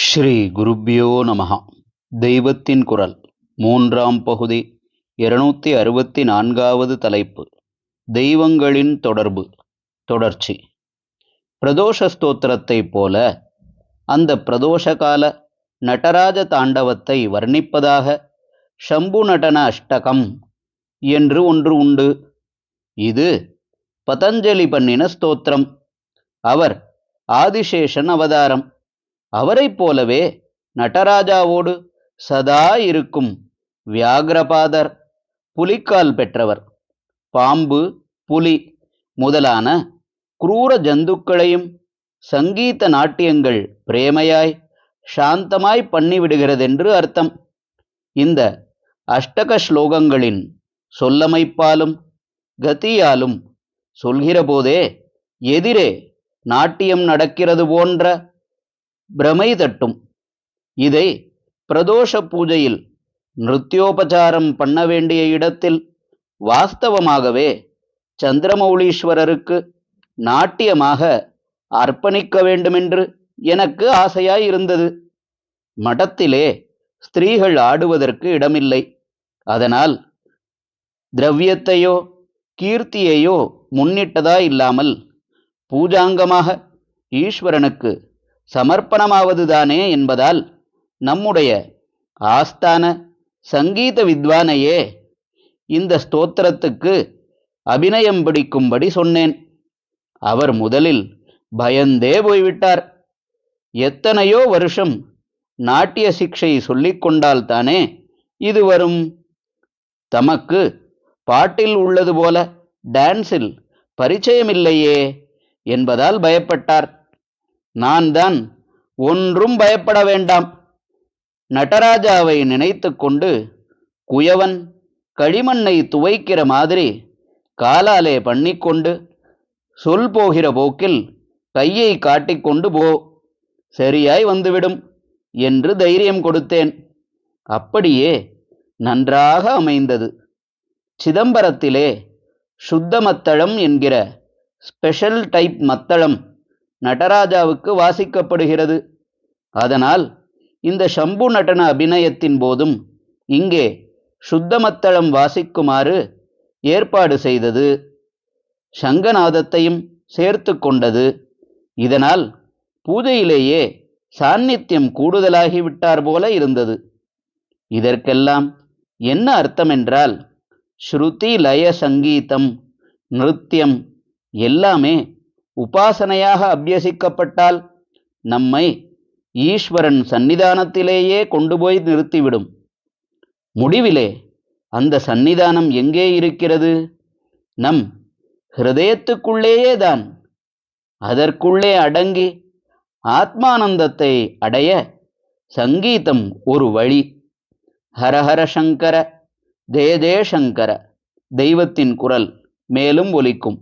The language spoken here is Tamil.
ஸ்ரீ குருப்பியோ நமகா தெய்வத்தின் குரல் மூன்றாம் பகுதி இருநூத்தி அறுபத்தி நான்காவது தலைப்பு தெய்வங்களின் தொடர்பு தொடர்ச்சி. பிரதோஷ ஸ்தோத்திரத்தைப் போல அந்த பிரதோஷ கால நடராஜ தாண்டவத்தை வர்ணிப்பதாக ஷம்பு நடன அஷ்டகம் என்று ஒன்று உண்டு. இது பதஞ்சலி பண்ணின ஸ்தோத்திரம். அவர் ஆதிசேஷன் அவதாரம். அவரைப் போலவே நடராஜாவோடு சதா இருக்கும் வியாகிரபாதர் புலிக்கால் பெற்றவர். பாம்பு புலி முதலான குரூர ஜந்துக்களையும் சங்கீத நாட்டியங்கள் பிரேமையாய் சாந்தமாய் பண்ணிவிடுகிறதென்று அர்த்தம். இந்த அஷ்டக ஸ்லோகங்களின் சொல்லமைப்பாலும் கதியாலும் சொல்கிறபோதே எதிரே நாட்டியம் நடக்கிறது போன்ற பிரமை தட்டும். இதை பிரதோஷ பூஜையில் நிருத்தியோபச்சாரம் பண்ண வேண்டிய இடத்தில் வாஸ்தவமாகவே சந்திரமௌலீஸ்வரருக்கு நாட்டியமாக அர்ப்பணிக்க வேண்டுமென்று எனக்கு ஆசையாய் இருந்தது மடத்திலே ஸ்திரீகள் ஆடுவதற்கு இடமில்லை. அதனால் திரவியத்தையோ கீர்த்தியையோ முன்னிட்டதா இல்லாமல் பூஜாங்கமாக ஈஸ்வரனுக்கு சமர்ப்பணமாவதுதானே என்பதால் நம்முடைய ஆஸ்தான சங்கீத வித்வானையே இந்த ஸ்தோத்திரத்துக்கு அபிநயம் பிடிக்கும்படி சொன்னேன். அவர் முதலில் பயந்தே போய்விட்டார். எத்தனையோ வருஷம் நாட்டிய சிக்ஷை சொல்லிக் கொண்டால்தானே இது வரும். தமக்கு பாட்டில் உள்ளது போல டான்ஸில் பரிச்சயமில்லையே என்பதால் பயப்பட்டார். நான் தான் ஒன்றும் பயப்பட வேண்டாம். நடராஜாவை நினைத்து கொண்டு குயவன் களிமண்ணை துவைக்கிற மாதிரி காலாலே பண்ணிக்கொண்டு சொல் போகிற போக்கில் கையை காட்டிக்கொண்டு போ. சரியாய் வந்துவிடும் என்று தைரியம் கொடுத்தேன். அப்படியே நன்றாக அமைந்தது. சிதம்பரத்திலே சுத்த மத்தளம் என்கிற ஸ்பெஷல் டைப் மத்தளம் நடராஜாவுக்கு வாசிக்கப்படுகிறது. அதனால் இந்த சம்பு நடன அபிநயத்தின் போதும் இங்கே சுத்தமத்தளம் வாசிக்குமாறு ஏற்பாடு செய்தது சங்கநாதத்தையும் சேர்த்து கொண்டது. இதனால் பூஜையிலேயே சாநித்தியம் கூடுதலாகிவிட்டார் போல இருந்தது. இதற்கெல்லாம் என்ன அர்த்தம் என்றால் ஸ்ருதி லய சங்கீதம் நிருத்தியம் எல்லாமே உபாசனையாக அபியசிக்கப்பட்டால் நம்மை ஈஸ்வரன் சந்நிதானத்திலேயே கொண்டு போய் நிறுத்திவிடும். முடிவிலே அந்த சந்நிதானம் எங்கே இருக்கிறது? நம் ஹிருதயத்துக்குள்ளேயே தான் அதற்குள்ளே அடங்கி ஆத்மானந்தத்தை அடைய சங்கீதம் ஒரு வழி. ஹரஹர சங்கர ஜெய ஜெயசங்கர தெய்வத்தின் குரல் மேலும் ஒலிக்கும்.